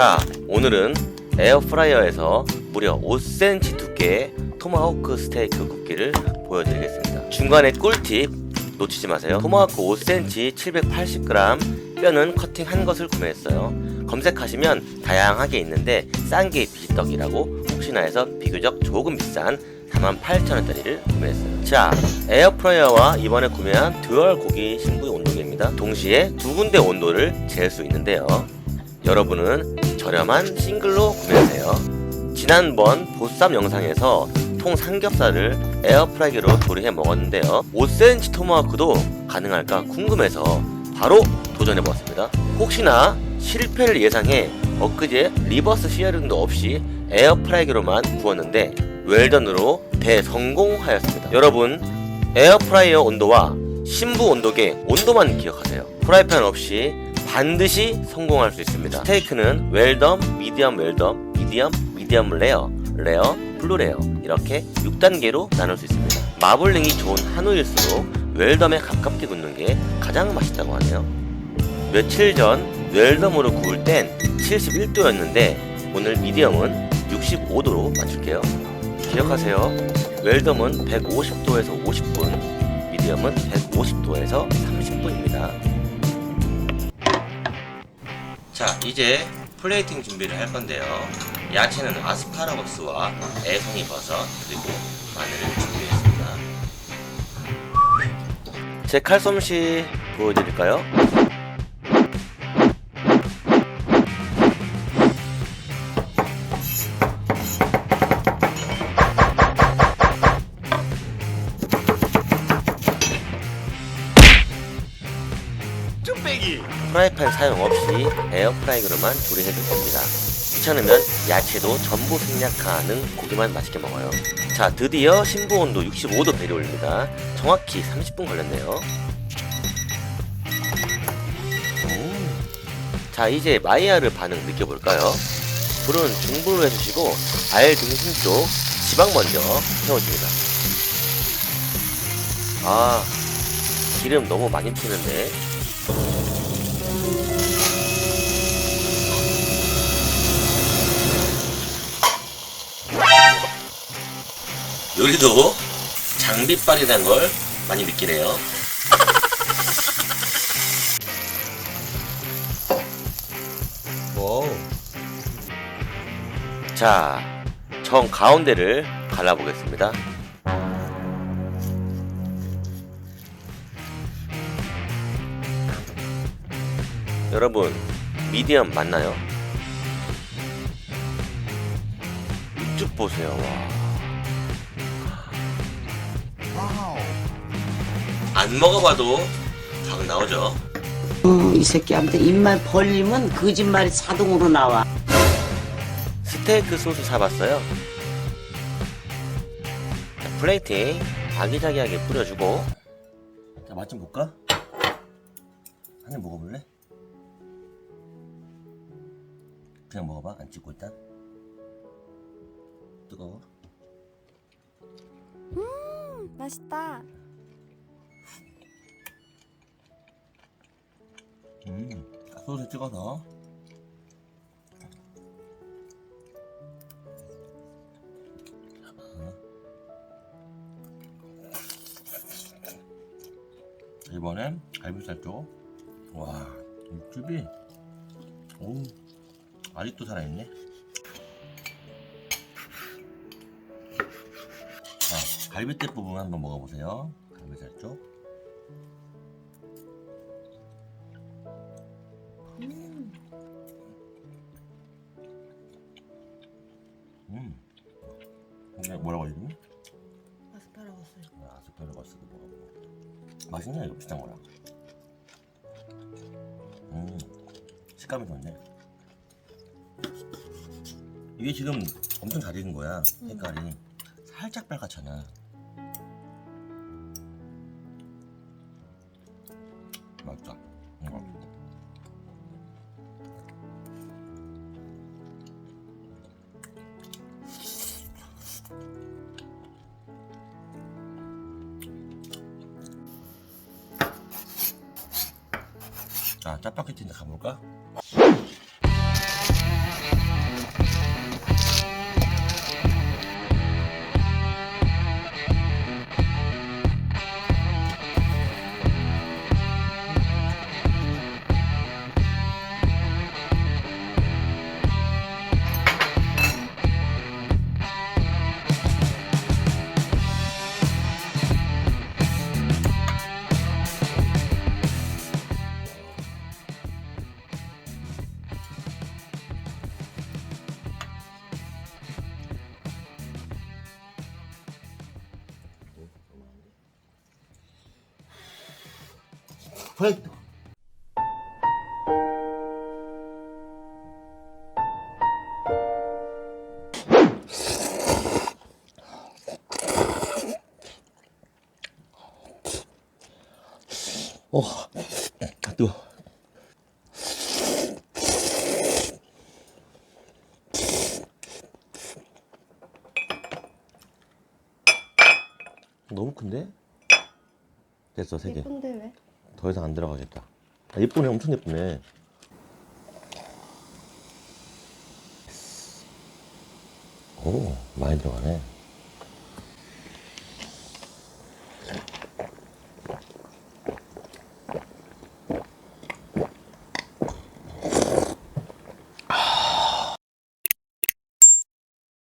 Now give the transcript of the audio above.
자, 오늘은 에어프라이어에서 무려 5cm 두께의 토마호크 스테이크 굽기를 보여드리겠습니다. 중간에 꿀팁 놓치지 마세요. 토마호크 5cm 780g 뼈는 커팅한 것을 구매했어요. 검색하시면 다양하게 있는데 싼 게 비지떡이라고 혹시나 해서 비교적 조금 비싼 48,000원짜리를 구매했어요. 자, 에어프라이어와 이번에 구매한 듀얼 고기 신부의 온도계입니다. 동시에 두 군데 온도를 잴 수 있는데요. 여러분은 저렴한 싱글로 구매하세요. 지난번 보쌈 영상에서 통 삼겹살을 에어프라이기로 조리해 먹었는데요. 5cm 토마호크도 가능할까 궁금해서 바로 도전해 보았습니다. 혹시나 실패를 예상해 엊그제 리버스 시어링도 없이 에어프라이기로만 구웠는데 웰던으로 대성공하였습니다. 여러분 에어프라이어 온도와 신부 온도계 온도만 기억하세요. 프라이팬 없이 반드시 성공할 수 있습니다. 스테이크는 웰덤, 미디엄 웰덤, 미디엄, 미디엄 레어, 레어, 블루 레어 이렇게 6단계로 나눌 수 있습니다. 마블링이 좋은 한우일수록 웰덤에 가깝게 굽는 게 가장 맛있다고 하네요. 며칠 전 웰덤으로 구울 땐 71도였는데 오늘 미디엄은 65도로 맞출게요. 기억하세요. 웰덤은 150도에서 50분, 미디엄은 150도에서 30분입니다. 자, 이제 플레이팅 준비를 할 건데요. 야채는 아스파라거스와 애송이 버섯 그리고 마늘을 준비했습니다. 제 칼솜씨 보여드릴까요? 프라이팬 사용 없이 에어프라이기로만 조리해도 됩니다. 귀찮으면 야채도 전부 생략 가능 고기만 맛있게 먹어요. 자, 드디어 신부 온도 65도 배려 올립니다. 정확히 30분 걸렸네요. 음. 자, 이제 마이야르 반응 느껴볼까요? 불은 중불로 해주시고 알 등심 쪽 지방 먼저 태워줍니다. 아, 기름 너무 많이 튀는데 요리도 장비빨이라는 걸 많이 느끼네요. 오. 자, 정 가운데를 갈라보겠습니다. 여러분, 미디엄 맞나요? 육즙 보세요, 와. 안 먹어봐도 각 나오죠. 어, 이 새끼한테 입만 벌리면 거짓말이 자동으로 나와. 스테이크 소스 사봤어요. 자, 플레이팅 아기자기하게 뿌려주고. 자, 맛 좀 볼까? 한 입 먹어볼래? 그냥 먹어봐. 안 찍고 일단. 뜨거워. 맛있다. 음, 소스 찍어서. 이번엔 갈비살 쪽. 와, 육즙이. 오, 아직도 살아있네. 자, 갈비뼈 부분 한번 먹어보세요. 갈비살 쪽. 음. 이게 뭐라고 이름이? 아스파라거스. 아, 아스파라거스도 먹어보고. 맛있네, 이거 비싼 거랑. 음, 식감이 좋네. 이게 지금 엄청 잘 익은 거야, 색깔이. 살짝 빨갛잖아. 맛있다. 이거. 자, 짜파게티인데 가볼까? 프라이드. 어, 아, 뜨거. 너무 큰데? 됐어, 세 개. 예쁜데 왜? 더 이상 안 들어가겠다. 아, 예쁘네, 엄청 예쁘네. 오, 많이 들어가네.